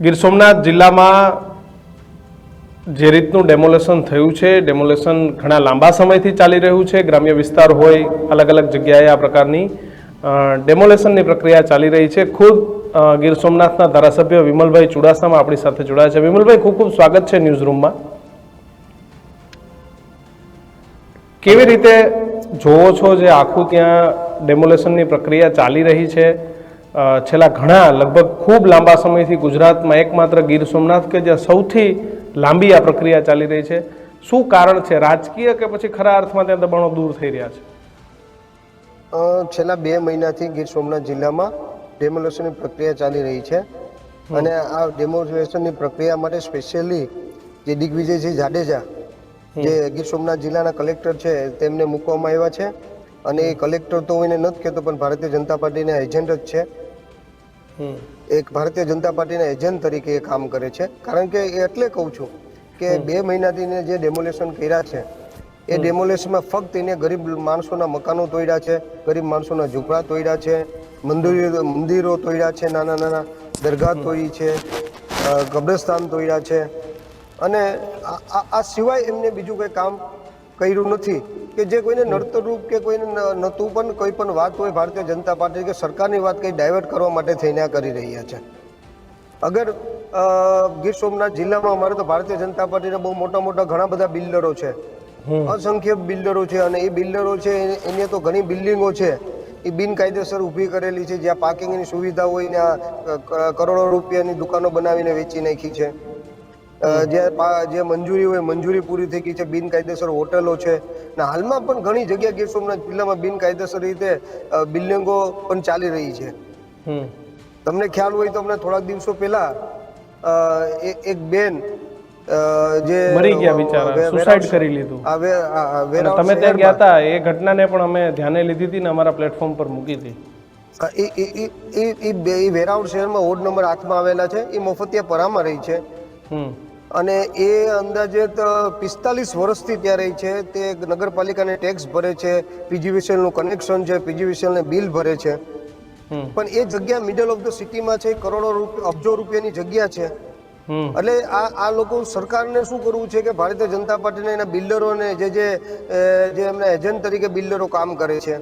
ગીર સોમનાથ જિલ્લામાં જે રીતનું ડેમોલેશન થયું છે ડેમોલેશન ઘણા લાંબા સમયથી ચાલી રહ્યું છે. ગ્રામ્ય વિસ્તાર હોય અલગ અલગ જગ્યાએ આ પ્રકારની ડેમોલેશનની પ્રક્રિયા ચાલી રહી છે. ખુદ ગીર સોમનાથના ધારાસભ્ય વિમલભાઈ ચુડાસામાં આપણી સાથે જોડાયા છે. વિમલભાઈ, ખૂબ ખૂબ સ્વાગત છે ન્યૂઝ રૂમમાં કેવી રીતે જોવો છો જે આખું ત્યાં ડેમોલેશનની પ્રક્રિયા ચાલી રહી છે? છેલ્લા ઘણા લગભગ ખૂબ લાંબા સમયથી ગુજરાતમાં એકમાત્ર ગીર સોમનાથ કે જ્યાં સૌથી લાંબી આ પ્રક્રિયા ચાલી રહી છે. શું કારણ છે? રાજકીય કે પછી ખરા અર્થમાં ત્યાં દબાણો દૂર થઈ રહ્યા છે? છેલ્લા બે મહિનાથી ગીર સોમનાથ જિલ્લામાં ડેમોલેશનની પ્રક્રિયા ચાલી રહી છે. અને આ ડેમોલેશનની પ્રક્રિયા માટે સ્પેશિયલી જે દિગ્વિજયસિંહ જાડેજા જે ગીર સોમનાથ જિલ્લાના કલેક્ટર છે તેમને મૂકવામાં આવ્યા છે. અને એ કલેક્ટર તો હું એને નથી કહેતો પણ ભારતીય જનતા પાર્ટીના એજન્ટ જ છે. એક ભારતીય જનતા પાર્ટીના એજન્ટ તરીકે એ કામ કરે છે. કારણ કે એ એટલે કહું છું કે બે મહિનાથી જે ડેમોલેશન કર્યા છે એ ડેમોલેશનમાં ફક્ત એને ગરીબ માણસોના મકાનો તોડ્યા છે ગરીબ માણસોના ઝૂંપડા તોડ્યા છે મંદિરો મંદિરો તોડ્યા છે નાના નાના દરગાહ તોડી છે કબ્રસ્તાન તોડ્યા છે. અને આ સિવાય એમને બીજું કંઈ કામ કર્યું નથી. કે જે કોઈને નડતરરૂપ કે કોઈને ન- નહોતું પણ કોઈ પણ વાત હોય ભારતીય જનતા પાર્ટી કે સરકારની વાત કંઈ ડાયવર્ટ કરવા માટે થઈને આ કરી રહ્યા છે. અગર ગીર સોમનાથ જિલ્લામાં અમારે તો ભારતીય જનતા પાર્ટીના બહુ મોટા મોટા ઘણા બધા બિલ્ડરો છે. અસંખ્ય બિલ્ડરો છે અને એ બિલ્ડરો છે એની તો ઘણી બિલ્ડિંગો છે. એ બિનકાયદેસર ઊભી કરેલી છે જ્યાં પાર્કિંગની સુવિધા હોય ને કરોડો રૂપિયાની દુકાનો બનાવીને વેચી નાખી છે. જે મંજૂરી હોય મંજૂરી પૂરી થઈ ગઈ છે બિનકાયદેસર હોટલો છે. ને હાલમાં પણ ઘણી જગ્યા ગીર સોમનાથ જિલ્લામાં બિનકાયદેસર રીતે બિલ્ડિંગો પણ ચાલી રહી છે. તમને ખ્યાલ હોય તો અમને થોડાક દિવસો પહેલા એ- એક બેન જે મરી ગયા બિચારા સુસાઇડ કરી લીધું. તમે ત્યાં ગયા હતા એ ઘટનાને પણ અમે ધ્યાને લીધી હતી ને અમારા પ્લેટફોર્મ પર મૂકી હતી. એ એ- શહેરમાં વોર્ડ નંબર આઠમાં આવેલા છે એ મફતિયા પરામાં રહી છે. હમ. અને એ અંદાજે પિસ્તાલીસ વર્ષથી ત્યાં રહી છે. તે નગરપાલિકાને ટેક્સ ભરે છે પીજીવીસીએલનું કનેક્શન છે પીજીવીસીએલને બિલ ભરે છે. પણ એ જગ્યા મિડલ ઓફ ધ સિટીમાં છે કરોડો રૂપિયા અબજો રૂપિયાની જગ્યા છે. એટલે આ આ લોકો સરકારને શું કરવું છે કે ભારતીય જનતા પાર્ટીને એના બિલ્ડરોને જે જે જે એમના એજન્ટ તરીકે બિલ્ડરો કામ કરે છે.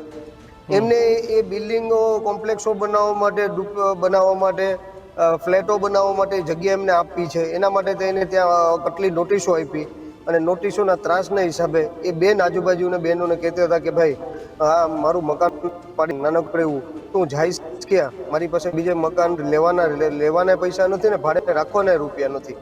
એમને એ બિલ્ડિંગો કોમ્પ્લેક્સો બનાવવા માટે બનાવવા માટે ફ્લેટો બનાવવા માટે જગ્યા એમને આપી છે. એના માટે તેને ત્યાં કેટલી નોટિસો આપી અને નોટિસોના ત્રાસના હિસાબે એ બેન આજુબાજુના બહેનોને કહેતા હતા કે, ભાઈ, આ મારું મકાન પાડી નાનકડું એવું. તું જઈશ ક્યાં? મારી પાસે બીજે મકાન લેવાના લેવાના પૈસા નથી ને ભાડે રાખવાના રૂપિયા નથી.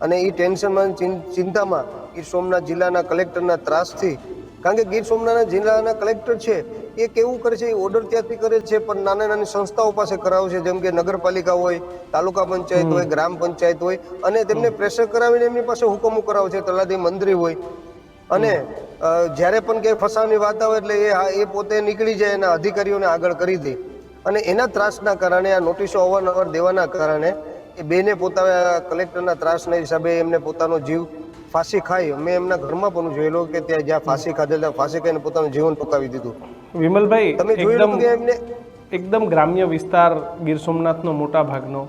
અને એ ટેન્શનમાં ચિંતામાં ગીર સોમનાથ જિલ્લાના કલેક્ટરના ત્રાસથી, કારણ કે ગીર સોમનાથ જિલ્લાના કલેક્ટર છે એ કેવું કરે છે એ ઓર્ડર ત્યાંથી કરે છે પણ નાના નાની સંસ્થાઓ પાસે કરાવે છે જેમ કે નગરપાલિકા હોય તાલુકા પંચાયત હોય ગ્રામ પંચાયત હોય અને તેમને પ્રેશર કરાવીને એમની પાસે હુકમો કરાવે છે તલાટી મંત્રી હોય. અને જ્યારે પણ કે ફસાવાની વાત આવે એટલે એ એ પોતે નીકળી જાય એના અધિકારીઓને આગળ કરી દે. અને એના ત્રાસના કારણે આ નોટિસો અવારનવાર દેવાના કારણે એ બેને પોતાના કલેક્ટરના ત્રાસના હિસાબે એમને પોતાનો જીવ ફાંસી ખાઈ મેં એમના ઘરમાં પણ જોયેલો કે ત્યાં જ્યાં ફાંસી ખાધેલા ફાંસી ખાઈને પોતાનું જીવન ટૂંકાવી દીધું. વિમલભાઈ તમે એકદમ એકદમ ગ્રામ્ય વિસ્તાર ગીર સોમનાથનો મોટા ભાગનો.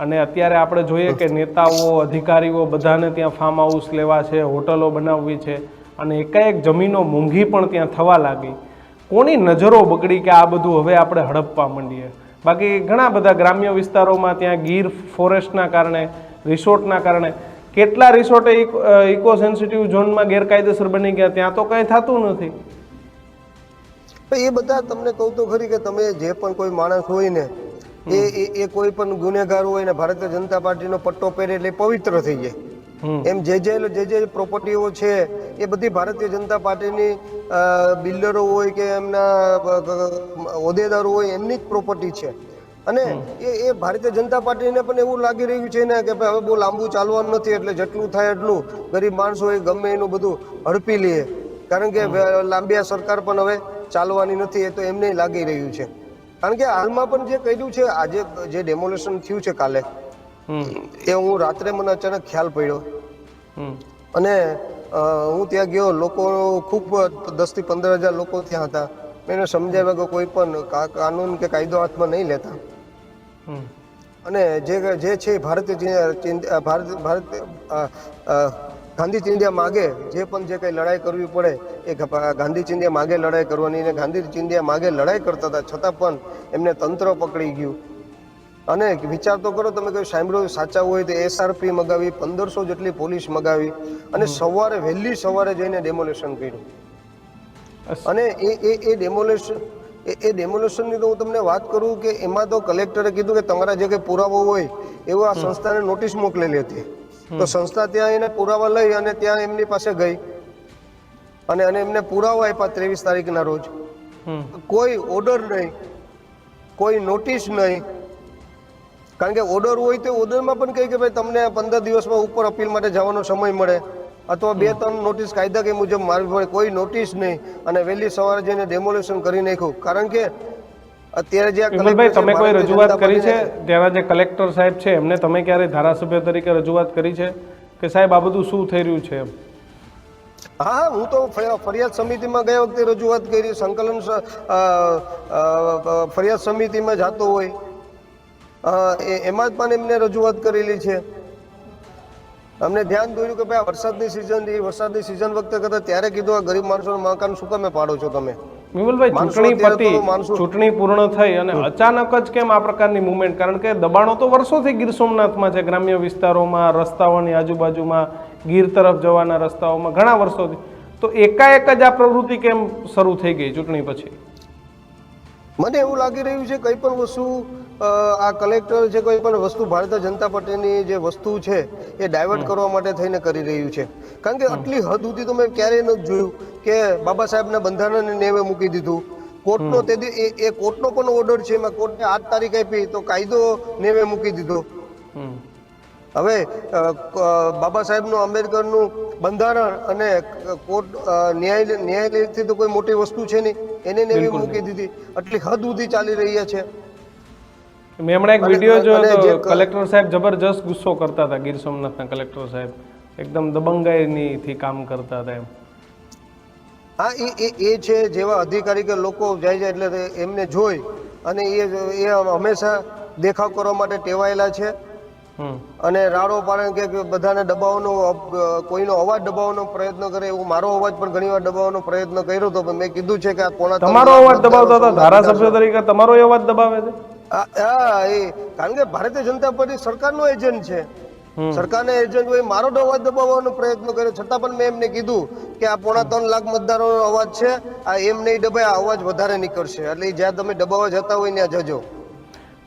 અને અત્યારે આપણે જોઈએ કે નેતાઓ અધિકારીઓ બધાને ત્યાં ફાર્મ હાઉસ લેવા છે હોટલો બનાવવી છે અને એકાએક જમીનો મોંઘી પણ ત્યાં થવા લાગી. કોની નજરો બગડી કે આ બધું હવે આપણે હડપવા માંડીએ? બાકી ઘણા બધા ગ્રામ્ય વિસ્તારોમાં ત્યાં ગીર ફોરેસ્ટના કારણે રિસોર્ટના કારણે કેટલા રિસોર્ટ ઇકો સેન્સિટિવ ઝોનમાં ગેરકાયદેસર બની ગયા ત્યાં તો કંઈ થતું નથી. પણ એ બધા તમને કહું તો ખરી કે તમે જે પણ કોઈ માણસ હોય ને એ એ- કોઈ પણ ગુનેગાર હોય ને ભારતીય જનતા પાર્ટીનો પટ્ટો પહેરે એટલે પવિત્ર થઈ જાય. એમ જે જે જે જે પ્રોપર્ટીઓ છે એ બધી ભારતીય જનતા પાર્ટીની બિલ્ડરો હોય કે એમના હોદ્દેદારો હોય એમની જ પ્રોપર્ટી છે. અને એ એ ભારતીય જનતા પાર્ટીને પણ એવું લાગી રહ્યું છે ને કે ભાઈ હવે બહુ લાંબુ ચાલવાનું નથી એટલે જેટલું થાય એટલું ગરીબ માણસો એ ગમે એનું બધું હડપી લે. કારણ કે લાંબિયા લાંબી સરકાર પણ હવે ચાલવાની નથી એ તો એમને લાગી રહ્યું છે. કારણ કે હાલમાં પણ જે કર્યું છે આજે જે ડેમોલેશન થયું છે કાલે એ હું રાત્રે મને અચાનક ખ્યાલ પડ્યો. અને હું ત્યાં ગયો લોકો ખૂબ દસથી પંદર હજાર લોકો ત્યાં હતા. મેં એને સમજાવ્યા કે કોઈ પણ કાનૂન કે કાયદો હાથમાં નહીં લેતા. અને જે જે છે ભારતીય ભારત ભારત ગાંધી ચિંધ્યા માગે જે પણ જે કંઈ લડાઈ કરવી પડે એ ગાંધી ચિંધ્યા માગે લડાઈ કરવાની અને ગાંધી ચિંધ્યા માગે લડાઈ કરતા હતા છતાં પણ એમને તંત્ર પકડી ગયું. અને વિચાર તો કરો તમે કોઈ સાંભળ્યું સાચા હોય તો એસઆરપી મગાવી પંદરસો જેટલી પોલીસ મગાવી અને સવારે વહેલી સવારે જઈને ડેમોલેશન કર્યું. અને એ એ એ ડેમોલેશન એ એ ડેમોલેશનની તો હું તમને વાત કરું કે એમાં તો કલેક્ટરે કીધું કે તમારા જે કંઈ પુરાવો હોય એવો આ સંસ્થાને નોટિસ મોકલેલી હતી. તો સંસ્થા ત્યાં એને પુરાવા લઈ અને ત્યાં એમની પાસે ગઈ. અને અને એમને પુરાવા આપ્યા ત્રેવીસ તારીખના રોજ. કોઈ ઓર્ડર નહીં કોઈ નોટિસ નહીં. કારણ કે ઓર્ડર હોય તો ઓર્ડરમાં પણ કહે કે ભાઈ તમને પંદર દિવસમાં ઉપર અપીલ માટે જવાનો સમય મળે. અથવા બે ત્રણ નોટિસ કાયદા કે મુજબ મારવી પડે. કોઈ નોટિસ નહીં. અને વહેલી સવારે જઈને ડેમોલેશન કરી નાખ્યું. કારણ કે અત્યારે જે વિમલભાઈ તમે કોઈ રજૂઆત કરી છે? ત્યાંના જે કલેક્ટર સાહેબ છે એમને તમે ક્યારે ધારાસભ્ય તરીકે રજૂઆત કરી છે? કે સાહેબ આ બધું શું થઈ રહ્યું છે એમ? હા હા તો ફરિયા- ફરિયાદ સમિતિમાં ગયા વખતે રજૂઆત કરી. સંકલન ફરિયાદ સમિતિમાં જાતો હોય. એ- એમાં જ પણ એમને રજૂઆત કરેલી છે. અમને ધ્યાન દોર્યું કે ભાઈ વરસાદની સિઝન વરસાદની સિઝન વખતે કરતા ત્યારે કીધું આ ગરીબ માણસોનું મકાન શું કામે પાડો છો તમે? માણસો ચૂંટણી પતી ચૂંટણી પૂર્ણ થઈ અને અચાનક જ કેમ આ પ્રકારની મુવમેન્ટ કારણ કે દબાણો તો વર્ષોથી ગીર સોમનાથમાં છે ગ્રામ્ય વિસ્તારોમાં રસ્તાઓની આજુબાજુમાં ગીર તરફ જવાના રસ્તાઓમાં ઘણા વર્ષોથી. તો એકાએક જ આ પ્રવૃત્તિ કેમ શરૂ થઈ ગઈ ચૂંટણી પછી? મને એવું લાગી રહ્યું છે કંઈ પણ વસ્તુ આ કલેક્ટર છે કોઈ પણ વસ્તુ ભારતીય જનતા પાર્ટીની જે વસ્તુ છે એ ડાયવર્ટ કરવા માટે થઈને કરી રહ્યું છે. કારણ કે આટલી હદ સુધી તો મેં ક્યારેય નથી જોયું કે બાબા સાહેબના બંધારણને નેવે મૂકી દીધું. કોર્ટનો તે એ કોર્ટનો પણ ઓર્ડર છે એમાં કોર્ટને આઠ તારીખ આપી તો કાયદો નેવે મૂકી દીધો. હવે બાબા સાહેબનું આંબેડકરનું બંધારણ અને કોર્ટ ન્યાય ન્યાયાલયથી તો કોઈ મોટી વસ્તુ છે નહીં. એને એવી મૂકી દીધી. આટલી હદ સુધી ચાલી રહ્યા છે. મેં હમણાં એક વીડિયો જોયો કલેક્ટર સાહેબ જબરજસ્ત ગુસ્સો કરતા હતા ગીર સોમનાથના કલેક્ટર સાહેબ. એકદમ દબંગાઈનીથી કામ કરતા હતા એમ. હા એ એ છે જેવા અધિકારી કે લોકો જાય છે એટલે એમને જોઈ અને એ એ હંમેશા દેખાવ કરવા માટે ટેવાયેલા છે. અને રાડો પાડે કે બધાને દબાવવાનો કોઈનો અવાજ દબાવવાનો પ્રયત્ન કરે એવું મારો અવાજ પણ ઘણીવાર દબાવવાનો પ્રયત્ન કર્યો હતો પણ મેં કીધું છે કે આ કોના તમારો અવાજ દબાવતા હતા? ધારાસભ્ય તરીકે તમારો અવાજ દબાવે છે? હા એ કારણ કે ભારતીય જનતા પાર્ટી સરકારનો એજન્ટ છે. સરકારને એજન્ટ હોય મારો અવાજ દબાવવાનો પ્રયત્ન કર્યો છતાં પણ મેં એમને કીધું કે આ પોણા ત્રણ લાખ મતદારોનો અવાજ છે આ એમ નહીં દબાય આ અવાજ વધારે નીકળશે. એટલે જ્યાં તમે દબાવવા જતા હોય ત્યાં જજો.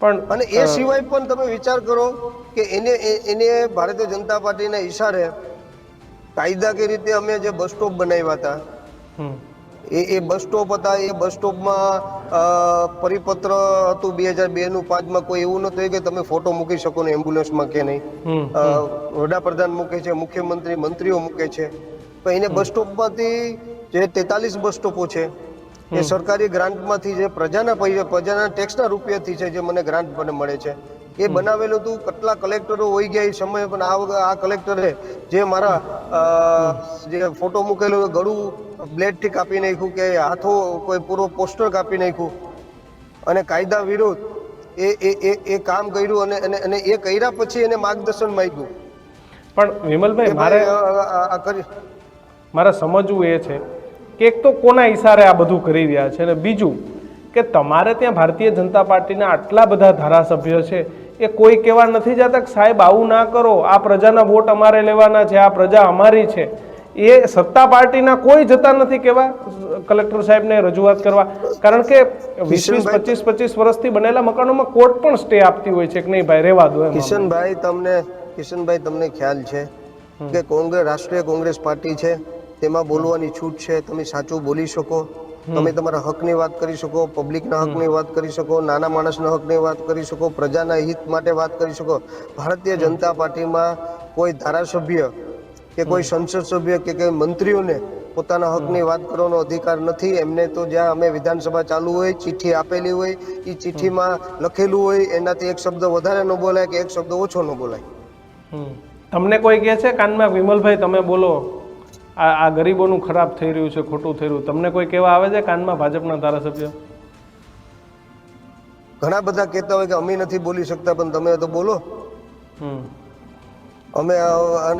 પણ અને એ સિવાય પણ તમે વિચાર કરો કે એને એને ભારતીય જનતા પાર્ટીના ઈશારે કાયદાકીય રીતે અમે જે બસ સ્ટોપ બનાવ્યા હતા એ એ બસ સ્ટોપ હતા એ બસ સ્ટોપમાં પરિપત્ર હતું બે હજાર બે નું પાંચમાં કોઈ એવું નતું કે તમે ફોટો મૂકી શકો ને એમ્બ્યુલન્સમાં કે નહીં. વડાપ્રધાન મૂકે છે મુખ્યમંત્રી મંત્રીઓ મૂકે છે. તો એને બસ સ્ટોપમાંથી જે તેતાલીસ બસ સ્ટોપો છે એ સરકારી ગ્રાન્ટમાંથી જે પ્રજાના પૈસા પ્રજાના ટેક્સના રૂપિયાથી છે જે મને ગ્રાન્ટ મને મળે છે એ બનાવેલું હતું કેટલા કલેક્ટરો હોઈ ગયા એ સમયે પણ આ આ કલેક્ટરે જે મારા જે ફોટો મૂકેલો ગળું બ્લેડથી કાપી નાખ્યું કે હાથો કોઈ પૂરો પોસ્ટર કાપી નાખ્યું અને કાયદા વિરુદ્ધ એ એ એ એ કામ કર્યું અને અને એ કર્યા પછી એને માર્ગદર્શન માંગ્યું. પણ વિમલભાઈ મારે આ કરી મારે સમજવું એ છે કે એક તો કોના ઈશારે આ બધું કરી રહ્યા છે અને બીજું કે તમારે ત્યાં ભારતીય જનતા પાર્ટીના આટલા બધા ધારાસભ્યો છે એ કોઈ કહેવા નથી જતા કે સાહેબ આવું ના કરો આ પ્રજાના વોટ અમારે લેવાના છે આ પ્રજા અમારી છે. એ સત્તા પાર્ટીના કોઈ જતા નથી કેવા કલેક્ટર સાહેબને રજૂઆત કરવા. કારણ કે વીસ વીસ પચીસ પચીસ વર્ષથી બનેલા મકાનોમાં કોર્ટ પણ સ્ટે આપતી હોય છે કે નહીં ભાઈ રહેવા દો કિશનભાઈ તમને કિશનભાઈ તમને ખ્યાલ છે કે કોંગ્રેસ રાષ્ટ્રીય કોંગ્રેસ પાર્ટી છે. તેમાં બોલવાની છૂટ છે તમે સાચું બોલી શકો. તમે તમારા હકની વાત કરી શકો પબ્લિકના હકની વાત કરી શકો નાના માણસના હકની વાત કરી શકો પ્રજાના હિત માટે વાત કરી શકો. ભારતીય જનતા પાર્ટીમાં કોઈ ધારાસભ્ય કે કોઈ સંસદ સભ્ય કે કોઈ મંત્રીઓને પોતાના હકની વાત કરવાનો અધિકાર નથી. એમને તો જ્યાં અમે વિધાનસભા ચાલુ હોય ચિઠ્ઠી આપેલી હોય એ ચિઠ્ઠીમાં લખેલું હોય એનાથી એક શબ્દ વધારે ન બોલાય કે એક શબ્દ ઓછો ન બોલાય. તમને કોઈ કહે છે કાનમાં વિમલભાઈ તમે બોલો. આ આ ગરીબોનું ખરાબ થઈ રહ્યું છે ખોટું થઈ રહ્યું. તમને કોઈ કહેવા આવે છે કાનમાં ભાજપના ધારાસભ્ય? ઘણા બધા કહેતા હોય કે અમે નથી બોલી શકતા પણ તમે તો બોલો. હમ. અમે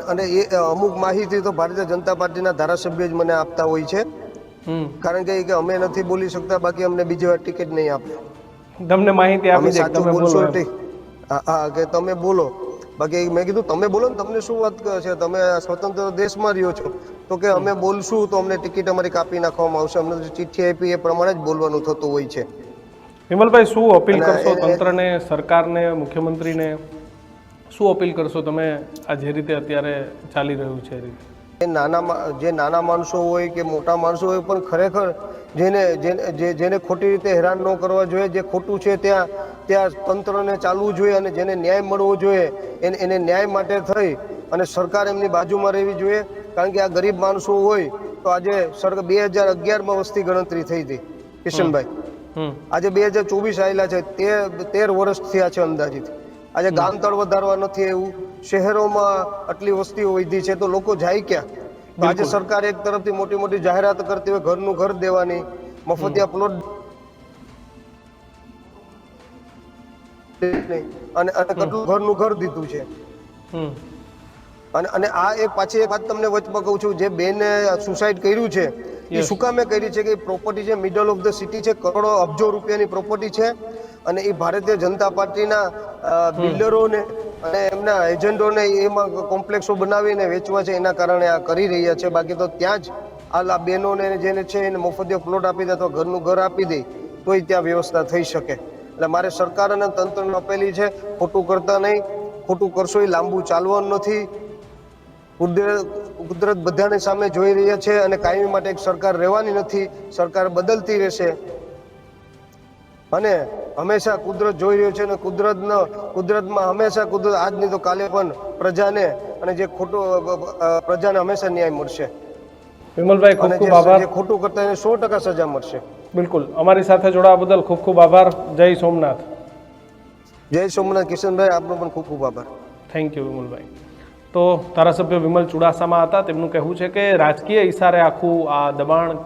અને એ અમુક માહિતી તો ભારતીય જનતા પાર્ટીના ધારાસભ્ય જ મને આપતા હોય છે. હમ. કારણ કે કે અમે નથી બોલી શકતા બાકી અમને બીજી વાર ટિકિટ નહીં આપે. તમને માહિતી આપી સાચું તમે બોલશો હા કે તમે બોલો. બાકી મેં કીધું તમે બોલો ને તમને શું વાત છે? તમે સ્વતંત્ર દેશમાં રહ્યો છો. તો કે અમે બોલશું તો અમને ટિકિટ અમારી કાપી નાખવામાં આવશે. અમને ચિઠ્ઠી આપી એ પ્રમાણે જ બોલવાનું થતું હોય છે. વિમલભાઈ શું અપીલ કરશો તંત્રને સરકારને મુખ્યમંત્રીને? શું અપીલ કરશો તમે આ જે રીતે અત્યારે ચાલી રહ્યું છે એ રીતે? નાના જે નાના માણસો હોય કે મોટા માણસો હોય પણ ખરેખર જેને જેને જે- જેને ખોટી રીતે હેરાન ન કરવા જોઈએ જે ખોટું છે ત્યાં ત્યાં તંત્રને ચાલવું જોઈએ અને જેને ન્યાય મળવો જોઈએ એને એને ન્યાય માટે થઈ અને સરકાર એમની બાજુમાં રહેવી જોઈએ. કારણ કે આ ગરીબ માણસો હોય તો આજે સરકાર બે હજાર અગિયારમાં વસ્તી ગણતરી થઈ હતી કિશનભાઈ. આજે બે હજાર ચોવીસ આવેલા છે તેર તેર વર્ષ થયા છે અંદાજિત. આજે ગામતળ વધારવા નથી એવું શહેરોમાં આટલી વસ્તીઓ વધી છે તો લોકો જાય ક્યાં? આજે સરકાર એક તરફથી મોટી મોટી જાહેરાત કરતી હોય ઘરનું ઘર દેવાની મફતિયા પ્લોટ અને અને કેટલું ઘરનું ઘર દીધું છે. અને અને આ એક પાછી એક વાત તમને વચમાં કહું છું જે બેને સુસાઇડ કર્યું છે એ શું કામે કરી છે કે પ્રોપર્ટી છે મિડલ ઓફ ધ સિટી છે કરોડો અબજો રૂપિયાની પ્રોપર્ટી છે અને એ ભારતીય જનતા પાર્ટીના બિલ્ડરોને અને એમના એજન્ટોને એમાં કોમ્પ્લેક્સો બનાવીને વેચવા છે, એના કારણે આ કરી રહ્યા છે. બાકી તો ત્યાં જ આ બહેનોને જેને છે, એને મફતિયો પ્લોટ આપી દે અથવા ઘરનું ઘર આપી દે, તોય ત્યાં વ્યવસ્થા થઈ શકે. એટલે મારે સરકાર અને તંત્રને અપેલી છે, ખોટું કરતા નહીં, ખોટું કરશો એ લાંબુ ચાલવાનું નથી. કુદરત કુદરત બધાને સામે જોઈ રહ્યા છે અને કાયમી માટે એક સરકાર રહેવાની નથી. સરકાર બદલતી રહેશે. અને હંમેશા કુદરત જોઈ રહ્યો છે અને કુદરતનો કુદરતમાં હંમેશા કુદરત આજની તો કાલે પણ પ્રજાને અને જે ખોટું પ્રજાને હંમેશા ન્યાય મળશે. વિમલભાઈ ખૂબ ખૂબ જે આભાર. ખોટું કરતા એને સો ટકા સજા મળશે. બિલકુલ. અમારી સાથે જોડાવા બદલ ખૂબ ખૂબ આભાર. જય સોમનાથ. જય સોમનાથ. કિશનભાઈ આપનો પણ ખૂબ ખૂબ આભાર. થેન્ક યુ વિમલભાઈ. તો ધારાસભ્ય વિમલ ચુડાસામાં હતા. તેમનું કહેવું છે કે રાજકીય ઇશારે આખું આ દબાણ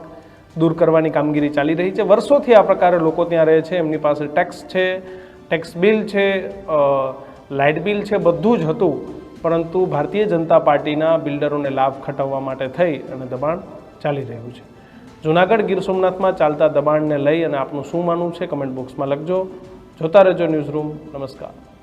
દૂર કરવાની કામગીરી ચાલી રહી છે. વર્ષોથી આ પ્રકારે લોકો ત્યાં રહે છે. એમની પાસે ટેક્સ છે, ટેક્સ બિલ છે લાઇટ બિલ છે, બધું જ હતું. પરંતુ ભારતીય જનતા પાર્ટીના બિલ્ડરોને લાભ ખટાવવા માટે થઈ અને દબાણ ચાલી રહ્યું છે. જૂનાગઢ ગીર સોમનાથમાં ચાલતા દબાણને લઈ અને આપનું શું માનવું છે કમેન્ટ બોક્સમાં લખજો. જોતા રહેજો ન્યૂઝ રૂમ. નમસ્કાર.